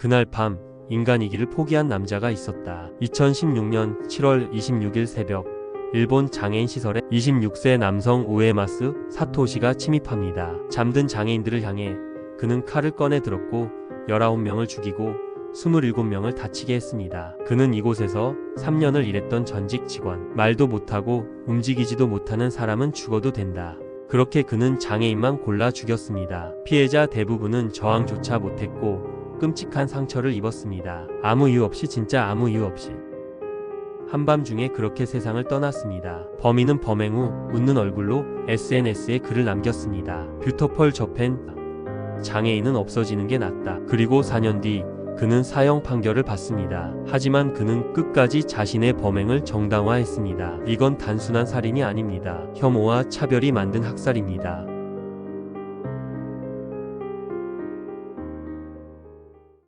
그날 밤 인간이기를 포기한 남자가 있었다. 2016년 7월 26일 새벽 일본 장애인 시설에 26세 남성 우에마스 사토시가 침입합니다. 잠든 장애인들을 향해 그는 칼을 꺼내 들었고 19명을 죽이고 27명을 다치게 했습니다. 그는 이곳에서 3년을 일했던 전직 직원. 말도 못하고 움직이지도 못하는 사람은 죽어도 된다. 그렇게 그는 장애인만 골라 죽였습니다. 피해자 대부분은 저항조차 못했고 끔찍한 상처를 입었습니다. 아무 이유 없이 진짜 아무 이유 없이. 한밤중에 그렇게 세상을 떠났습니다. 범인은 범행 후 웃는 얼굴로 SNS에 글을 남겼습니다. 뷰터펄 저펜 장애인은 없어지는 게 낫다. 그리고 4년 뒤 그는 사형 판결을 받습니다. 하지만 그는 끝까지 자신의 범행을 정당화했습니다. 이건 단순한 살인이 아닙니다. 혐오와 차별이 만든 학살입니다.